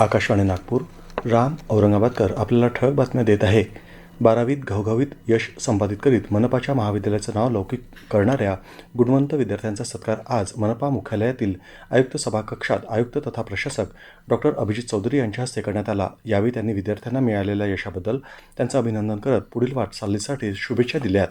आकाशवाणी नागपूर राम औरंगाबादकर आपल्याला ठळक बातम्या देत आहे. बारावीत घवघवीत यश संपादित करीत मनपाच्या महाविद्यालयाचं नाव लौकिक करणाऱ्या गुणवंत विद्यार्थ्यांचा सत्कार आज मनपा मुख्यालयातील आयुक्त सभाकक्षात आयुक्त तथा प्रशासक डॉक्टर अभिजित चौधरी यांच्या हस्ते करण्यात आला. यावेळी त्यांनी विद्यार्थ्यांना मिळालेल्या यशाबद्दल त्यांचं अभिनंदन करत पुढील वाटचालीसाठी शुभेच्छा दिल्यात.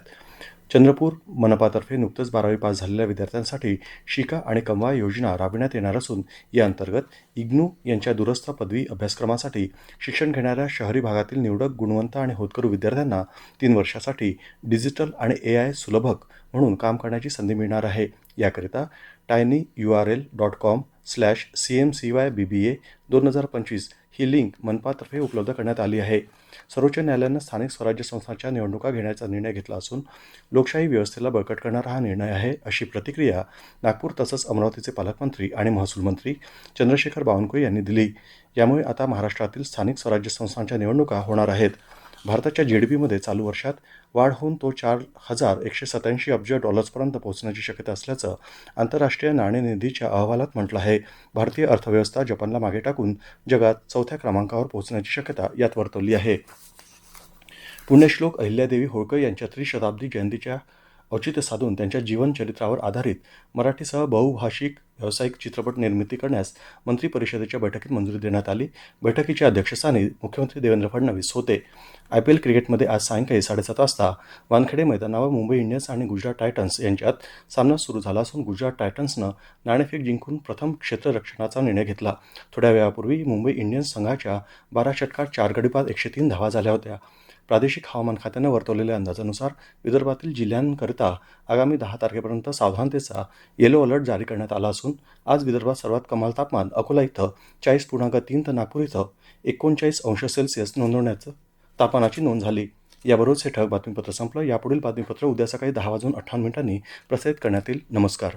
चंद्रपूर मनपातर्फे नुकतंच बारावी पास झालेल्या विद्यार्थ्यांसाठी शिका आणि कमवा योजना राबविण्यात येणार असून या अंतर्गत इग्नू यांच्या दुरस्थ पदवी अभ्यासक्रमासाठी शिक्षण घेणाऱ्या शहरी भागातील निवडक गुणवंत आणि होतकरू विद्यार्थ्यांना तीन वर्षासाठी डिजिटल आणि ए आय सुलभक म्हणून काम करण्याची संधी मिळणार आहे. याकरिता tiny U R L dot com slash C M C Y B B A दोन हजार पंचवीस ही लिंक मनपातर्फे उपलब्ध करण्यात आली आहे. सर्वोच्च न्यायालयानं स्थानिक स्वराज्य संस्थांच्या निवडणुका घेण्याचा निर्णय घेतला असून लोकशाही व्यवस्थेला बळकट करणारा हा निर्णय आहे अशी प्रतिक्रिया नागपूर तसंच अमरावतीचे पालकमंत्री आणि महसूल मंत्री चंद्रशेखर बावनकुळे यांनी दिली. यामुळे आता महाराष्ट्रातील स्थानिक स्वराज्य संस्थांच्या निवडणुका होणार आहेत. भारताच्या जी डी पीमध्ये चालू वर्षात वाढ होऊन तो चार हजार एकशे सत्याऐंशी अब्ज डॉलर्सपर्यंत पोहोचण्याची शक्यता असल्याचं आंतरराष्ट्रीय नाणेनिधीच्या अहवालात म्हटलं आहे. भारतीय अर्थव्यवस्था जपानला मागे टाकून जगात चौथ्या क्रमांकावर पोहोचण्याची शक्यता यात वर्तवली आहे. पुण्यश्लोक अहिल्यादेवी होळकर यांच्या त्रिशताब्दी जयंतीच्या औचित्य साधून त्यांच्या जीवनचरित्रावर आधारित मराठीसह बहुभाषिक व्यावसायिक चित्रपट निर्मिती करण्यास मंत्रिपरिषदेच्या बैठकीत मंजुरी देण्यात आली. बैठकीच्या अध्यक्षस्थानी मुख्यमंत्री देवेंद्र फडणवीस होते. आय पी एल क्रिकेटमध्ये आज सायंकाळी साडेसात वाजता वानखेडे मैदानावर मुंबई इंडियन्स आणि गुजरात टायटन्स यांच्यात सामना सुरू झाला असून गुजरात टायटन्सनं नाणेफेक जिंकून प्रथम क्षेत्ररक्षणाचा निर्णय घेतला. थोड्या वेळापूर्वी मुंबई इंडियन्स संघाच्या बारा षटकात चार गडीपाद एकशे तीन धावा झाल्या होत्या. प्रादेशिक हवामान खात्यानं वर्तवलेल्या अंदाजानुसार विदर्भातील जिल्ह्यांकरिता आगामी दहा तारखेपर्यंत सावधानतेचा येलो अलर्ट जारी करण्यात आला असून आज विदर्भात सर्वात कमाल तापमान अकोला इथं चाळीस पूर्णांक तीन तर नागपूर इथं एकोणचाळीस अंश सेल्सिअस नोंदवण्याचं तापमानाची नोंद झाली. याबरोबरच हे ठळक बातमीपत्र संपलं. यापुढील बातमीपत्र उद्या सकाळी दहा वाजून अठ्ठावन्न मिनिटांनी प्रसारित करण्यात येईल. नमस्कार.